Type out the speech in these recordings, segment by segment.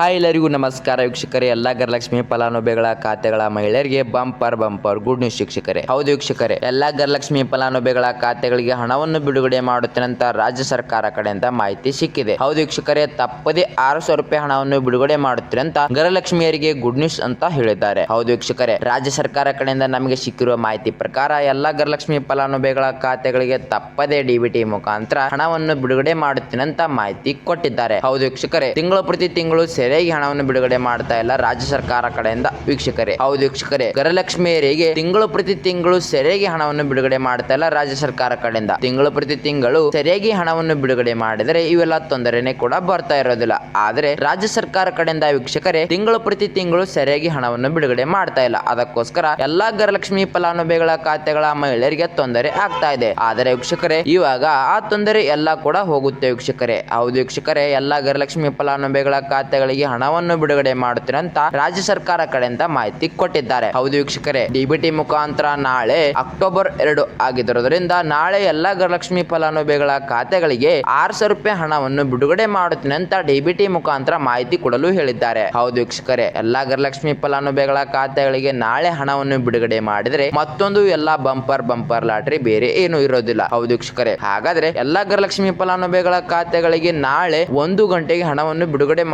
Hi ಎಲ್ಲರಿಗೂ ನಮಸ್ಕಾರ ವೀಕ್ಷಕರೇ, ಎಲ್ಲ ಗರಲಕ್ಷ್ಮಿ ಫಲಾನುಭವಿಗಳ ಖಾತೆಗಳ ಮಹಿಳೆಯರಿಗೆ ಬಂಪರ್ ಬಂಪರ್ ಗುಡ್ ನ್ಯೂಸ್ ವೀಕ್ಷಕರೇ. ಹೌದು ವೀಕ್ಷಕರೇ, ಎಲ್ಲ ಗರಲಕ್ಷ್ಮಿ ಫಲಾನುಭವಿಗಳ ಖಾತೆಗಳಿಗೆ ಹಣವನ್ನು ಬಿಡುಗಡೆ ಮಾಡುತ್ತೇನೆ ರಾಜ್ಯ ಸರ್ಕಾರ ಕಡೆಯಿಂದ ಮಾಹಿತಿ ಸಿಕ್ಕಿದೆ. ಹೌದು ವೀಕ್ಷಕರೇ, ತಪ್ಪದೇ ಆರು ಸಾವಿರ ರೂಪಾಯಿ ಹಣವನ್ನು ಬಿಡುಗಡೆ ಮಾಡುತ್ತೇನೆ ಅಂತ ಗರಲಕ್ಷ್ಮಿಯರಿಗೆ ಗುಡ್ ನ್ಯೂಸ್ ಅಂತ ಹೇಳಿದ್ದಾರೆ. ಹೌದು ವೀಕ್ಷಕರೇ, ರಾಜ್ಯ ಸರ್ಕಾರ ಕಡೆಯಿಂದ ನಮಗೆ ಸಿಕ್ಕಿರುವ ಮಾಹಿತಿ ಪ್ರಕಾರ ಎಲ್ಲ ಗರಲಕ್ಷ್ಮಿ ಫಲಾನುಭವಿಗಳ ಖಾತೆಗಳಿಗೆ ತಪ್ಪದೇ ಡಿಬಿಟಿ ಮುಖಾಂತರ ಹಣವನ್ನು ಬಿಡುಗಡೆ ಮಾಡುತ್ತೇನಂತ ಮಾಹಿತಿ ಕೊಟ್ಟಿದ್ದಾರೆ. ಹೌದು ವೀಕ್ಷಕರೇ, ತಿಂಗಳು ಪ್ರತಿ ತಿಂಗಳು ಸರಿಯಾಗಿ ಹಣವನ್ನು ಬಿಡುಗಡೆ ಮಾಡ್ತಾ ಇಲ್ಲ ರಾಜ್ಯ ಸರ್ಕಾರ ಕಡೆಯಿಂದ ವೀಕ್ಷಕರೇ. ಹೌದು ವೀಕ್ಷಕರೇ, ಗರಲಕ್ಷ್ಮಿಯರಿಗೆ ತಿಂಗಳು ಪ್ರತಿ ತಿಂಗಳು ಸರಿಯಾಗಿ ಹಣವನ್ನು ಬಿಡುಗಡೆ ಮಾಡ್ತಾ ಇಲ್ಲ ರಾಜ್ಯ ಸರ್ಕಾರ ಕಡೆಯಿಂದ. ತಿಂಗಳು ಪ್ರತಿ ತಿಂಗಳು ಸರಿಯಾಗಿ ಹಣವನ್ನು ಬಿಡುಗಡೆ ಮಾಡಿದರೆ ಇವೆಲ್ಲ ತೊಂದರೆನೆ ಕೂಡ ಬರ್ತಾ ಇರೋದಿಲ್ಲ. ಆದರೆ ರಾಜ್ಯ ಸರ್ಕಾರ ಕಡೆಯಿಂದ ವೀಕ್ಷಕರೇ, ತಿಂಗಳು ಪ್ರತಿ ತಿಂಗಳು ಸರಿಯಾಗಿ ಹಣವನ್ನು ಬಿಡುಗಡೆ ಮಾಡ್ತಾ ಇಲ್ಲ. ಅದಕ್ಕೋಸ್ಕರ ಎಲ್ಲಾ ಗರಲಕ್ಷ್ಮಿ ಫಲಾನುಭವಿಗಳ ಖಾತೆಗಳ ಮಹಿಳೆಯರಿಗೆ ತೊಂದರೆ ಆಗ್ತಾ ಇದೆ. ಆದರೆ ವೀಕ್ಷಕರೇ, ಇವಾಗ ಆ ತೊಂದರೆ ಎಲ್ಲ ಕೂಡ ಹೋಗುತ್ತೆ ವೀಕ್ಷಕರೇ. ಹೌದು ವೀಕ್ಷಕರೇ, ಎಲ್ಲಾ ಗರಲಕ್ಷ್ಮಿ ಫಲಾನುಭವಿಗಳ ಖಾತೆಗಳಿಗೆ ಹಣವನ್ನು ಬಿಡುಗಡೆ ಮಾಡುತ್ತೇನೆ ಅಂತ ರಾಜ್ಯ ಸರ್ಕಾರ ಕಡೆಯಿಂದ ಮಾಹಿತಿ ಕೊಟ್ಟಿದ್ದಾರೆ. ಹೌದು ವೀಕ್ಷಕರೇ ಡಿಬಿಟಿ ಮುಖಾಂತರ ನಾಳೆ ಅಕ್ಟೋಬರ್ ಎರಡು ಆಗಿರೋದ್ರಿಂದ ನಾಳೆ ಎಲ್ಲಾ ಗೃಹಲಕ್ಷ್ಮಿ ಫಲಾನುಭವಿಗಳ ಖಾತೆಗಳಿಗೆ ಆರು ಸಾವಿರ ರೂಪಾಯಿ ಹಣವನ್ನು ಬಿಡುಗಡೆ ಮಾಡುತ್ತೇನೆ ಅಂತ ಡಿಬಿಟಿ ಮುಖಾಂತರ ಮಾಹಿತಿ ಕೊಡಲು ಹೇಳಿದ್ದಾರೆ. ಹೌದು ವೀಕ್ಷಕರೇ, ಎಲ್ಲಾ ಗೃಹಲಕ್ಷ್ಮಿ ಫಲಾನುಭವಿಗಳ ಖಾತೆಗಳಿಗೆ ನಾಳೆ ಹಣವನ್ನು ಬಿಡುಗಡೆ ಮಾಡಿದ್ರೆ ಮತ್ತೊಂದು ಎಲ್ಲಾ ಬಂಪರ್ ಬಂಪರ್ ಲಾಟರಿ ಬೇರೆ ಏನು ಇರೋದಿಲ್ಲ. ಹೌದು ವೀಕ್ಷಕರೇ, ಹಾಗಾದ್ರೆ ಎಲ್ಲಾ ಗೃಹಲಕ್ಷ್ಮಿ ಫಲಾನುಭವಿಗಳ ಖಾತೆಗಳಿಗೆ ನಾಳೆ ಒಂದು ಗಂಟೆಗೆ ಹಣವನ್ನು ಬಿಡುಗಡೆ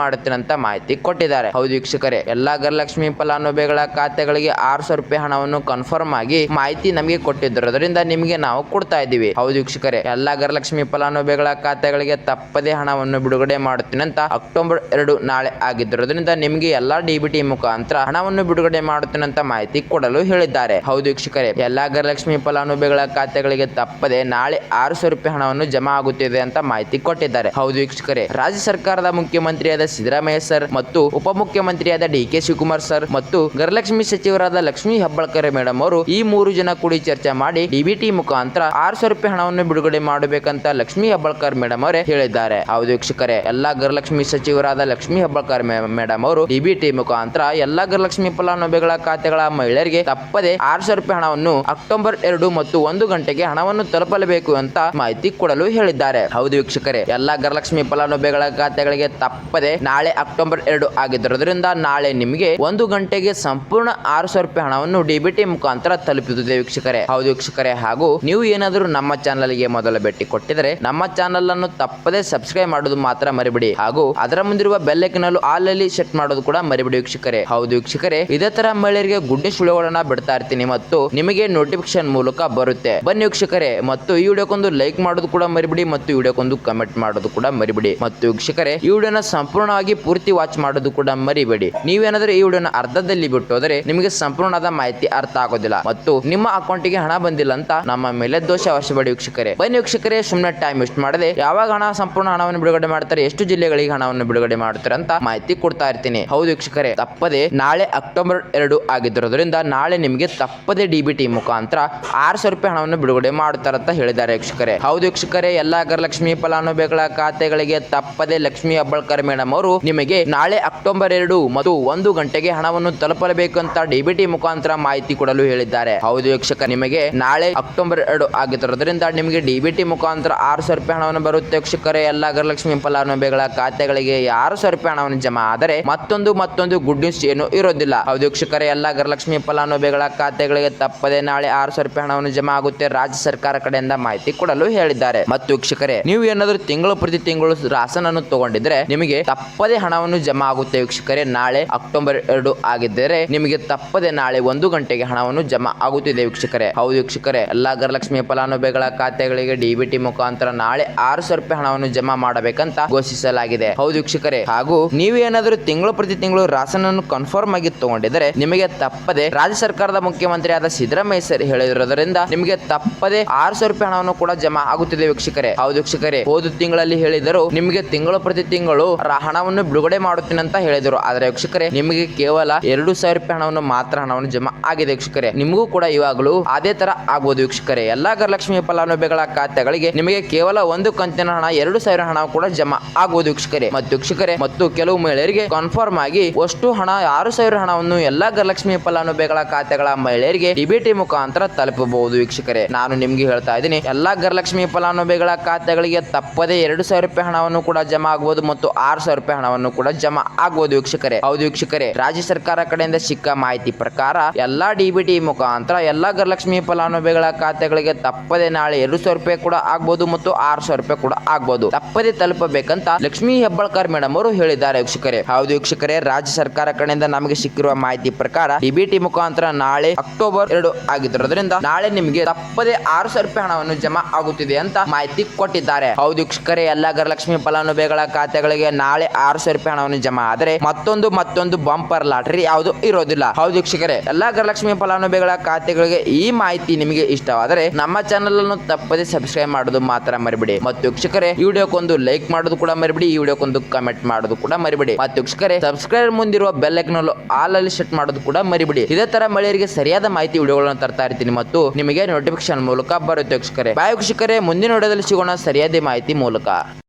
ಮಾಡುತ್ತೇನಂತ ಮಾಹಿತಿ ಕೊಟ್ಟಿದ್ದಾರೆ. ಹೌದು ವೀಕ್ಷಕರೇ, ಎಲ್ಲಾ ಗರಲಕ್ಷ್ಮಿ ಫಲಾನುಭವಿಗಳ ಖಾತೆಗಳಿಗೆ ಆರು ಸಾವಿರ ರೂಪಾಯಿ ಹಣವನ್ನು ಕನ್ಫರ್ಮ್ ಆಗಿ ಮಾಹಿತಿ ನಮಗೆ ಕೊಟ್ಟಿದ್ದರೋದ್ರಿಂದ ನಿಮಗೆ ನಾವು ಕೊಡ್ತಾ ಇದ್ದೀವಿ. ಹೌದು ವೀಕ್ಷಕರೇ, ಎಲ್ಲಾ ಗರಲಕ್ಷ್ಮಿ ಫಲಾನುಭವಿಗಳ ಖಾತೆಗಳಿಗೆ ತಪ್ಪದೇ ಹಣವನ್ನು ಬಿಡುಗಡೆ ಮಾಡುತ್ತೇನೆ ಅಂತ ಅಕ್ಟೋಬರ್ ಎರಡು ನಾಳೆ ಆಗಿದ್ದರೋದ್ರಿಂದ ನಿಮಗೆ ಎಲ್ಲಾ ಡಿಬಿಟಿ ಮುಖಾಂತರ ಹಣವನ್ನು ಬಿಡುಗಡೆ ಮಾಡುತ್ತೇನೆ ಅಂತ ಮಾಹಿತಿ ಕೊಡಲು ಹೇಳಿದ್ದಾರೆ. ಹೌದು ವೀಕ್ಷಕರೇ, ಎಲ್ಲಾ ಗರಲಕ್ಷ್ಮಿ ಫಲಾನುಭವಿಗಳ ಖಾತೆಗಳಿಗೆ ತಪ್ಪದೆ ನಾಳೆ ಆರು ಸಾವಿರ ರೂಪಾಯಿ ಹಣವನ್ನು ಜಮಾ ಆಗುತ್ತಿದೆ ಅಂತ ಮಾಹಿತಿ ಕೊಟ್ಟಿದ್ದಾರೆ. ಹೌದು ವೀಕ್ಷಕರೇ, ರಾಜ್ಯ ಸರ್ಕಾರದ ಮುಖ್ಯಮಂತ್ರಿಯಾದ ಸಿದ್ದರಾಮಯ್ಯ ಸರ್ ಮತ್ತು ಉಪಮುಖ್ಯಮಂತ್ರಿಯಾದ ಡಿ ಕೆ ಶಿವಕುಮಾರ್ ಸರ್ ಮತ್ತು ಗೃಹಲಕ್ಷ್ಮಿ ಸಚಿವರಾದ ಲಕ್ಷ್ಮಿ ಹೆಬ್ಬಾಳ್ಕರ್ ಮೇಡಮ್ ಅವರು ಈ ಮೂರು ಜನ ಕೂಡಿ ಚರ್ಚೆ ಮಾಡಿ ಡಿಬಿಟಿ ಮುಖಾಂತರ ಆರು ರೂಪಾಯಿ ಹಣವನ್ನು ಬಿಡುಗಡೆ ಮಾಡಬೇಕಂತ ಲಕ್ಷ್ಮಿ ಹೆಬ್ಬಾಳ್ಕರ್ ಮೇಡಮ್ ಅವರೇ ಹೇಳಿದ್ದಾರೆ. ಹೌದು ವೀಕ್ಷಕರೇ, ಎಲ್ಲಾ ಗೃಹಲಕ್ಷ್ಮಿ ಸಚಿವರಾದ ಲಕ್ಷ್ಮಿ ಹೆಬ್ಬಾಳ್ಕರ್ ಮೇಡಮ್ ಅವರು ಡಿಬಿಟಿ ಮುಖಾಂತರ ಎಲ್ಲಾ ಗೃಹಲಕ್ಷ್ಮಿ ಫಲಾನುಭವಿಗಳ ಖಾತೆಗಳ ಮಹಿಳೆಯರಿಗೆ ತಪ್ಪದೆ ಆರು ಸಾವಿರ ರೂಪಾಯಿ ಹಣವನ್ನು ಅಕ್ಟೋಬರ್ ಎರಡು ಮತ್ತು ಒಂದು ಗಂಟೆಗೆ ಹಣವನ್ನು ತಲುಪಲೇಬೇಕು ಅಂತ ಮಾಹಿತಿ ಕೊಡಲು ಹೇಳಿದ್ದಾರೆ. ಹೌದು ವೀಕ್ಷಕರೇ, ಎಲ್ಲಾ ಗೃಹಲಕ್ಷ್ಮಿ ಫಲಾನುಭವಿಗಳ ಖಾತೆಗಳಿಗೆ ತಪ್ಪದೆ ನಾಳೆ ಅಕ್ಟೋಬರ್ ಎರಡು ಆಗಿದ್ದರಿಂದ ನಾಳೆ ನಿಮಗೆ ಒಂದು ಗಂಟೆಗೆ ಸಂಪೂರ್ಣ ಆರು ಸಾವಿರ ರೂಪಾಯಿ ಹಣವನ್ನು ಡಿಬಿಟಿ ಮುಖಾಂತರ ತಲುಪುತ್ತದೆ ವೀಕ್ಷಕರೇ. ಹೌದು ವೀಕ್ಷಕರೇ, ಹಾಗೂ ನೀವು ಏನಾದರೂ ನಮ್ಮ ಚಾನಲ್ಗೆ ಮೊದಲ ಭೇಟಿ ಕೊಟ್ಟಿದ್ರೆ ನಮ್ಮ ಚಾನಲ್ ಅನ್ನು ತಪ್ಪದೆ ಸಬ್ಸ್ಕ್ರೈಬ್ ಮಾಡೋದು ಮಾತ್ರ ಮರಿಬಿಡಿ. ಹಾಗೂ ಅದರ ಮುಂದಿರುವ ಬೆಲ್ಲೈಕನಲ್ಲೂ ಆಲ್ ಅಲ್ಲಿ ಸೆಟ್ ಮಾಡೋದು ಕೂಡ ಮರಿಬಿಡಿ ವೀಕ್ಷಕರೇ. ಹೌದು ವೀಕ್ಷಕರೇ, ಇದೇ ತರ ಮಹಿಳೆಯರಿಗೆ ಗುಡ್ಡೆ ಸುಳಿಗಳನ್ನ ಬಿಡ್ತಾ ಇರ್ತೀನಿ ಮತ್ತು ನಿಮಗೆ ನೋಟಿಫಿಕೇಶನ್ ಮೂಲಕ ಬರುತ್ತೆ. ಬನ್ನಿ ವೀಕ್ಷಕರೇ, ಮತ್ತು ಈ ವಿಡಿಯೋಕ್ಕೊಂದು ಲೈಕ್ ಮಾಡೋದು ಕೂಡ ಮರಿಬಿಡಿ, ಮತ್ತು ವಿಡಿಯೋಕ್ಕೊಂದು ಕಮೆಂಟ್ ಮಾಡೋದು ಕೂಡ ಮರಿಬಿಡಿ. ಮತ್ತು ವೀಕ್ಷಕರೇ, ಈ ವಿಡಿಯೋನ ಸಂಪೂರ್ಣವಾಗಿ ವಾಚ್ ಮಾಡೋದು ಕೂಡ ಮರಿಬೇಡಿ. ನೀವೇನಾದರೂ ಈ ವಿಡಿಯೋನ ಅರ್ಧದಲ್ಲಿ ಬಿಟ್ಟು ಹೋದರೆ ನಿಮಗೆ ಸಂಪೂರ್ಣವಾದ ಮಾಹಿತಿ ಅರ್ಥ ಆಗೋದಿಲ್ಲ. ಮತ್ತು ನಿಮ್ಮ ಅಕೌಂಟಿಗೆ ಹಣ ಬಂದಿಲ್ಲ ಅಂತ ನಮ್ಮ ಮೇಲೆ ದೋಷ ಹೊರಿಸಬೇಡಿ ವೀಕ್ಷಕರೇ. ಬನ್ನಿ ವೀಕ್ಷಕರೇ ಸುಮ್ಮನೆ ಟೈಮ್ ವೇಸ್ಟ್ ಮಾಡದೆ ಯಾವಾಗ ಹಣ ಸಂಪೂರ್ಣ ಹಣವನ್ನು ಬಿಡುಗಡೆ ಮಾಡ್ತಾರೆ, ಎಷ್ಟು ಜಿಲ್ಲೆಗಳಿಗೆ ಹಣವನ್ನು ಬಿಡುಗಡೆ ಮಾಡ್ತಾರೆ ಅಂತ ಮಾಹಿತಿ ಕೊಡ್ತಾ ಇರ್ತೀನಿ. ಹೌದು ವೀಕ್ಷಕರೇ, ತಪ್ಪದೆ ನಾಳೆ ಅಕ್ಟೋಬರ್ ಎರಡು ಆಗಿದ್ದಿರೋದ್ರಿಂದ ನಾಳೆ ನಿಮಗೆ ತಪ್ಪದೆ ಡಿಬಿಟಿ ಮುಖಾಂತರ ಆರು ರೂಪಾಯಿ ಹಣವನ್ನು ಬಿಡುಗಡೆ ಮಾಡುತ್ತಾರಂತ ಹೇಳಿದ್ದಾರೆ ವೀಕ್ಷಕರೇ. ಹೌದು ವೀಕ್ಷಕರೇ, ಎಲ್ಲಾ ಗೃಹಲಕ್ಷ್ಮಿ ಫಲಾನುಭವಿಗಳ ಖಾತೆಗಳಿಗೆ ತಪ್ಪದೆ ಲಕ್ಷ್ಮಿ ಅಬ್ಬಳ್ಕರ್ ಮೇಡಮ್ ಅವರು ನಿಮಗೆ ನಾಳೆ ಅಕ್ಟೋಬರ್ ಎರಡು ಮತ್ತು ಒಂದು ಗಂಟೆಗೆ ಹಣವನ್ನು ತಲುಪಲೇಬೇಕು ಅಂತ ಡಿಬಿಟಿ ಮುಖಾಂತರ ಮಾಹಿತಿ ಕೊಡಲು ಹೇಳಿದ್ದಾರೆ. ಹೌದು ವೀಕ್ಷಕ, ನಿಮಗೆ ನಾಳೆ ಅಕ್ಟೋಬರ್ ಎರಡು ಆಗಿರೋದ್ರಿಂದ ನಿಮಗೆ ಡಿಬಿಟಿ ಮುಖಾಂತರ ಆರು ಸಾವಿರ ರೂಪಾಯಿ ಹಣವನ್ನು ಬರುತ್ತೆ. ವೀಕ್ಷಕರೇ, ಎಲ್ಲ ಗೃಹಲಕ್ಷ್ಮಿ ಫಲಾನುಭವಿಗಳ ಖಾತೆಗಳಿಗೆ ಆರು ಸಾವಿರ ರೂಪಾಯಿ ಹಣವನ್ನು ಜಮಾ ಆದರೆ ಮತ್ತೊಂದು ಮತ್ತೊಂದು ಗುಡ್ ನ್ಯೂಸ್ ಏನು ಇರೋದಿಲ್ಲ. ಹೌದು ವೀಕ್ಷಕರೇ, ಎಲ್ಲ ಗೃಹಲಕ್ಷ್ಮಿ ಫಲಾನುಭವಿಗಳ ಖಾತೆಗಳಿಗೆ ತಪ್ಪದೆ ನಾಳೆ ಆರು ಸಾವಿರ ರೂಪಾಯಿ ಹಣವನ್ನು ಜಮಾ ಆಗುತ್ತೆ ರಾಜ್ಯ ಸರ್ಕಾರ ಕಡೆಯಿಂದ ಮಾಹಿತಿ ಕೊಡಲು ಹೇಳಿದ್ದಾರೆ. ಮತ್ತು ವೀಕ್ಷಕರೇ, ನೀವು ಏನಾದರೂ ತಿಂಗಳು ಪ್ರತಿ ತಿಂಗಳು ರಾಸನನ್ನು ತಗೊಂಡಿದ್ರೆ ನಿಮಗೆ ತಪ್ಪದೆ ಹಣವನ್ನು ಜಮಾ ಆಗುತ್ತೆ ವೀಕ್ಷಕರೇ. ನಾಳೆ ಅಕ್ಟೋಬರ್ ಎರಡು ಆಗಿದ್ದರೆ ನಿಮಗೆ ತಪ್ಪದೆ ನಾಳೆ ಒಂದು ಗಂಟೆಗೆ ಹಣವನ್ನು ಜಮಾ ಆಗುತ್ತಿದೆ ವೀಕ್ಷಕರೇ. ಹೌದು ವೀಕ್ಷಕರೇ, ಎಲ್ಲಾ ಗೃಹಲಕ್ಷ್ಮಿ ಫಲಾನುಭವಿಗಳ ಖಾತೆಗಳಿಗೆ ಡಿಬಿಟಿ ಮುಖಾಂತರ ನಾಳೆ ಆರು ಸಾವಿರ ರೂಪಾಯಿ ಹಣವನ್ನು ಜಮಾ ಮಾಡಬೇಕಂತ ಘೋಷಿಸಲಾಗಿದೆ. ಹೌದು ವೀಕ್ಷಕರೇ, ಹಾಗೂ ನೀವೇನಾದರೂ ತಿಂಗಳು ಪ್ರತಿ ತಿಂಗಳು ರಾಸನನ್ನು ಕನ್ಫರ್ಮ್ ಆಗಿ ತಗೊಂಡಿದ್ರೆ ನಿಮಗೆ ತಪ್ಪದೆ ರಾಜ್ಯ ಸರ್ಕಾರದ ಮುಖ್ಯಮಂತ್ರಿಯಾದ ಸಿದ್ದರಾಮಯ್ಯ ಸರ್ ಹೇಳಿರೋದ್ರಿಂದ ನಿಮಗೆ ತಪ್ಪದೆ ಆರು ಸಾವಿರ ರೂಪಾಯಿ ಹಣವನ್ನು ಕೂಡ ಜಮಾ ಆಗುತ್ತಿದೆ ವೀಕ್ಷಕರೇ. ಹೌದು ವೀಕ್ಷಕರೇ, ಹೋದ ತಿಂಗಳಲ್ಲಿ ಹೇಳಿದರು ನಿಮಗೆ ತಿಂಗಳು ಪ್ರತಿ ತಿಂಗಳು ಹಣವನ್ನು ಬಿಡುಗಡೆ ಮಾಡುತ್ತೀನಿ ಅಂತ ಹೇಳಿದರು. ಆದರೆ ವೀಕ್ಷಕರೇ, ನಿಮಗೆ ಕೇವಲ ಎರಡು ಸಾವಿರ ರೂಪಾಯಿ ಹಣವನ್ನು ಮಾತ್ರ ಹಣವನ್ನು ಜಮಾ ಆಗಿದೆ ವೀಕ್ಷಕರೇ. ನಿಮಗೂ ಕೂಡ ಇವಾಗಲೂ ಅದೇ ತರ ಆಗುವುದು ವೀಕ್ಷಕರೇ. ಎಲ್ಲಾ ಗರಲಕ್ಷ್ಮಿ ಫಲಾನುಭವಿಗಳ ಖಾತೆಗಳಿಗೆ ನಿಮಗೆ ಕೇವಲ ಒಂದು ಕಂತಿನ ಹಣ, ಎರಡು ಸಾವಿರ ಹಣ ಕೂಡ ಜಮಾ ಆಗುವುದು ವೀಕ್ಷಕರೇ. ಮತ್ತು ವೀಕ್ಷಕರೇ, ಮತ್ತು ಕೆಲವು ಮಹಿಳೆಯರಿಗೆ ಕನ್ಫರ್ಮ್ ಆಗಿ ಅಷ್ಟು ಹಣ, ಆರು ಸಾವಿರ ಹಣವನ್ನು ಎಲ್ಲಾ ಗರಲಕ್ಷ್ಮಿ ಫಲಾನುಭವಿಗಳ ಖಾತೆಗಳ ಮಹಿಳೆಯರಿಗೆ ಡಿಬಿಟಿ ಮುಖಾಂತರ ತಲುಪಬಹುದು ವೀಕ್ಷಕರೇ. ನಾನು ನಿಮ್ಗೆ ಹೇಳ್ತಾ ಇದ್ದೀನಿ, ಎಲ್ಲಾ ಗರಲಕ್ಷ್ಮಿ ಫಲಾನುಭವಿಗಳ ಖಾತೆಗಳಿಗೆ ತಪ್ಪದೇ ಎರಡು ಸಾವಿರ ರೂಪಾಯಿ ಹಣವನ್ನು ಕೂಡ ಜಮಾ ಆಗಬಹುದು ಮತ್ತು ಆರು ಸಾವಿರ ರೂಪಾಯಿ ಹಣವನ್ನು ಕೂಡ ಜಮಾ ಆಗುವುದು ವೀಕ್ಷಕರೇ. ಹೌದು ವೀಕ್ಷಕರೇ, ರಾಜ್ಯ ಸರ್ಕಾರ ಕಡೆಯಿಂದ ಸಿಕ್ಕ ಮಾಹಿತಿ ಪ್ರಕಾರ ಎಲ್ಲಾ ಡಿಬಿಟಿ ಮುಖಾಂತರ ಎಲ್ಲಾ ಗೃಹಲಕ್ಷ್ಮಿ ಫಲಾನುಭವಿಗಳ ಖಾತೆಗಳಿಗೆ ತಪ್ಪದೆ ನಾಳೆ ಎರಡು ಸಾವಿರ ರೂಪಾಯಿ ಕೂಡ ಆಗ್ಬಹುದು ಮತ್ತು ಆರು ಸಾವಿರ ರೂಪಾಯಿ ಕೂಡ ಆಗ್ಬಹುದು ತಪ್ಪದೆ ತಲುಪಬೇಕಂತ ಲಕ್ಷ್ಮಿ ಹೆಬ್ಬಾಳ್ಕರ್ ಮೇಡಮ್ ಅವರು ಹೇಳಿದ್ದಾರೆ ವೀಕ್ಷಕರೇ. ಹೌದು ವೀಕ್ಷಕರೇ, ರಾಜ್ಯ ಸರ್ಕಾರ ಕಡೆಯಿಂದ ನಮಗೆ ಸಿಕ್ಕಿರುವ ಮಾಹಿತಿ ಪ್ರಕಾರ ಡಿಬಿಟಿ ಮುಖಾಂತರ ನಾಳೆ ಅಕ್ಟೋಬರ್ ಎರಡು ಆಗಿರೋದ್ರಿಂದ ನಾಳೆ ನಿಮಗೆ ತಪ್ಪದೆ ಆರು ಸಾವಿರ ರೂಪಾಯಿ ಹಣವನ್ನು ಜಮಾ ಆಗುತ್ತಿದೆ ಅಂತ ಮಾಹಿತಿ ಕೊಟ್ಟಿದ್ದಾರೆ. ಹೌದು ವೀಕ್ಷಕರೇ, ಎಲ್ಲಾ ಗೃಹಲಕ್ಷ್ಮಿ ಫಲಾನುಭವಿಗಳ ಖಾತೆಗಳಿಗೆ ನಾಳೆ ಆರು ಸಾವಿರ ರೂಪಾಯಿ ಹಣವನ್ನು ಜಮಾ. ಆದರೆ ಮತ್ತೊಂದು ಮತ್ತೊಂದು ಬಂಪರ್ ಲಾಟರಿ ಯಾವುದು? ಇರೋದಿಲ್ಲ. ಹೌದು ವೀಕ್ಷಕರೇ ಎಲ್ಲಾ ಗೃಹಲಕ್ಷ್ಮಿ ಫಲಾನುಭವಿಗಳ ಖಾತೆಗಳಿಗೆ ಈ ಮಾಹಿತಿ ನಿಮಗೆ ಇಷ್ಟವಾದರೆ ನಮ್ಮ ಚಾನಲ್ ಅನ್ನು ತಪ್ಪದೆ ಸಬ್ಸ್ಕ್ರೈಬ್ ಮಾಡೋದು ಮಾತ್ರ ಮರಿಬಿಡಿ. ಮತ್ತು ವೀಕ್ಷಕರೇ, ಈ ವಿಡಿಯೋಕ್ಕೊಂದು ಲೈಕ್ ಮಾಡೋದು ಕೂಡ ಮರಿಬಿಡಿ, ಈ ವಿಡಿಯೋಕ್ಕೊಂದು ಕಮೆಂಟ್ ಮಾಡೋದು ಕೂಡ ಮರಿಬಿಡಿ. ಮತ್ತು ವೀಕ್ಷಕರೇ, ಸಬ್ಸ್ಕ್ರೈಬ್ ಮುಂದಿರುವ ಬೆಲ್ ಐಕನ್ ಆಲ್ ಅಲ್ಲಿ ಸೆಟ್ ಮಾಡೋದು ಕೂಡ ಮರಿಬಿಡಿ. ಇದೇ ತರ ಮಳೆಯರಿಗೆ ಸರಿಯಾದ ಮಾಹಿತಿ ವಿಡಿಯೋಗಳನ್ನು ತರ್ತಾ ಇರ್ತೀನಿ ಮತ್ತು ನಿಮಗೆ ನೋಟಿಫಿಕೇಶನ್ ಮೂಲಕ ಬರುತ್ತೆ ವೀಕ್ಷಕರೇ. ಬಾಯ್ ವೀಕ್ಷಕರೇ, ಮುಂದಿನ ವಿಡಿಯೋದಲ್ಲಿ ಸಿಗೋಣ ಸರಿಯಾದ ಮಾಹಿತಿ ಮೂಲಕ.